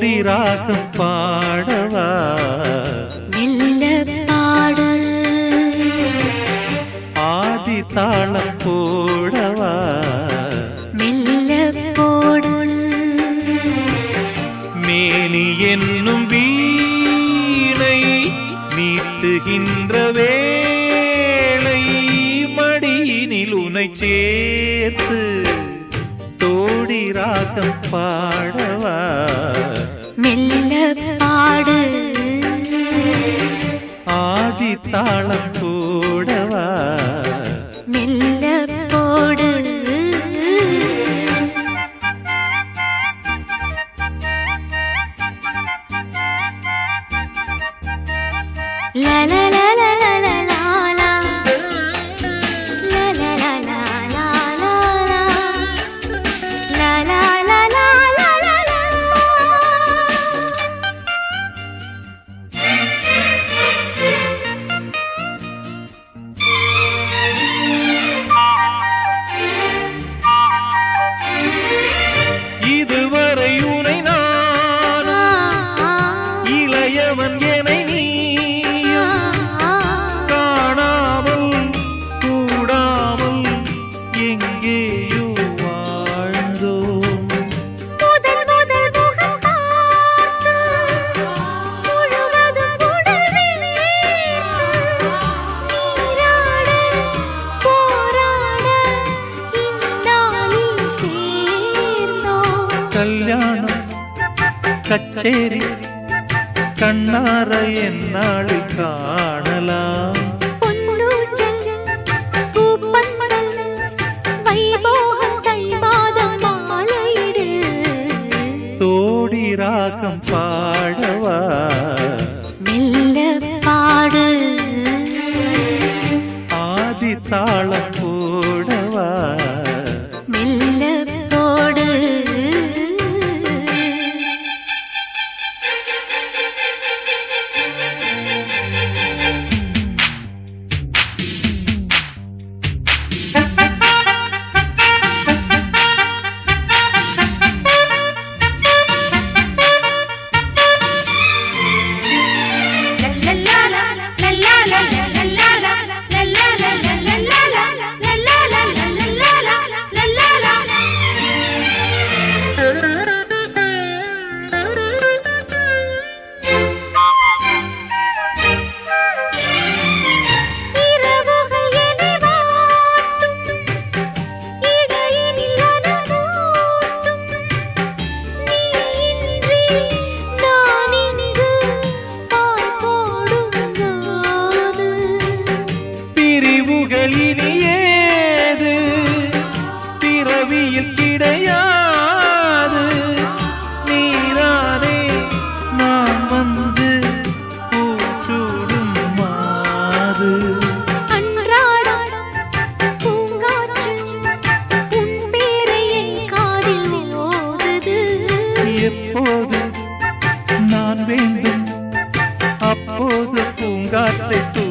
ராகம் பாடவா? மெல்ல பாடு ஆதி தாளம் போடவா? மெல்ல போடு மேனி என்னும் வீணை மீட்டுகின்ற வேளை மடியினில் உனை சேர்த்து தோடி ராகம் பாடவா? ஆதி தாளம் போடவா மெல்ல போடு La la la la la கச்சேரி கண்ணார என்னாளில் காணலாம். தோடி ராகம் பாடவா? மெல்ல பாடு. ஆதி தாளம் aceito